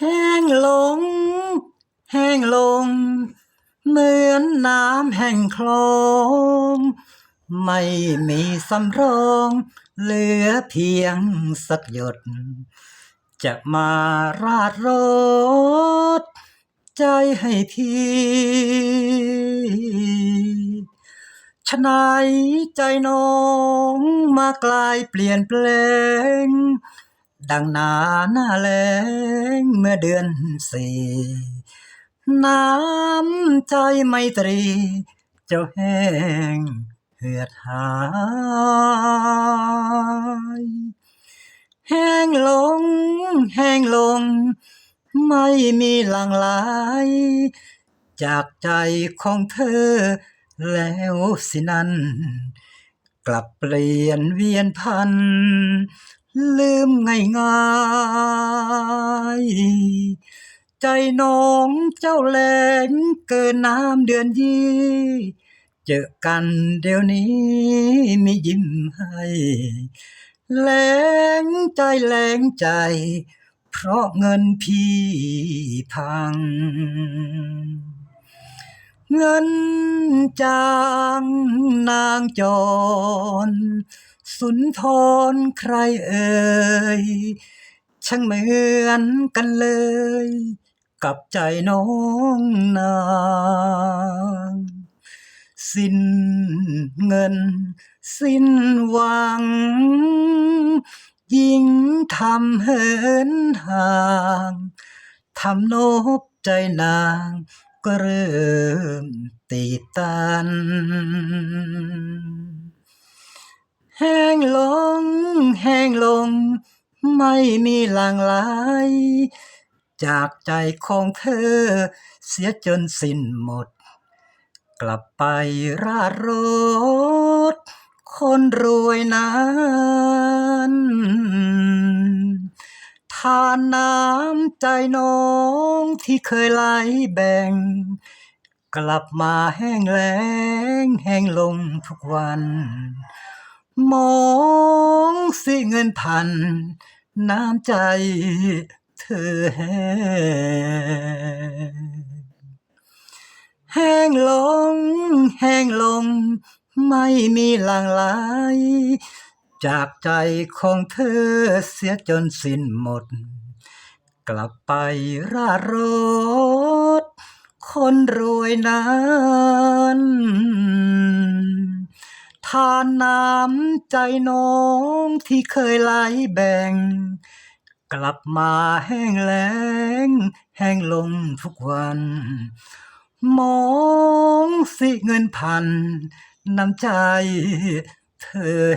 แห้งลง แห้งลง เหมือนน้ำแห่งคลอง ไม่มีสำรองเหลือเพียงสักหยด จะมาราดรถใจให้พี่ฉะไหนใจน้องมากลายเปลี่ยนแปลง ดังหนาหน้าแล้งเมื่อเดือนสี่น้ำใจไมตรีเจ้าแห้งเหือดหายแห้งลง แห้งลง ไม่มีหลั่งไหลจากใจของเธอแล้วสินั้น กลับเปลี่ยนเวียนพัน ลืมง่ายง่ายๆใจน้องเจ้าแหลงเกินน้ำเดือนยี่ เจอกันเดี๋ยวนี้มียิ้มให้แหลงใจแหลงใจ เพราะเงินพี่พัง เงิน จางนางจร สุนทรใครเอ่ยช่างเหมือนกันเลย กับใจน้องนาง สิ้นเงิน สิ้นหวัง ยิ่งทำเหินห่างทำนบใจนาง ก็เริ่มตีตัน แห้งลง แห้งลง ไม่มีหลั่งไหลจากใจของเธอ เสียจนสิ้นหมด กลับไปราดรถคนรวยนั้น ทานน้ำใจน้องที่เคยไหลแบ่ง กลับมาแห้งแล้งแห้งลงทุกวัน มองสิเงินพัน น้ำใจเธอแห้งแห้งลง แห้งลง ไม่มีหลังไหล จากใจของเธอเสียจนสิ้นหมด กลับไปรารถคนรวยนั้นทานน้ำใจน้องที่เคยไหลแบ่ง กลับมาแห้งแล้ง แห้งลงทุกวัน มองสิเงินพัน น้ำใจ है।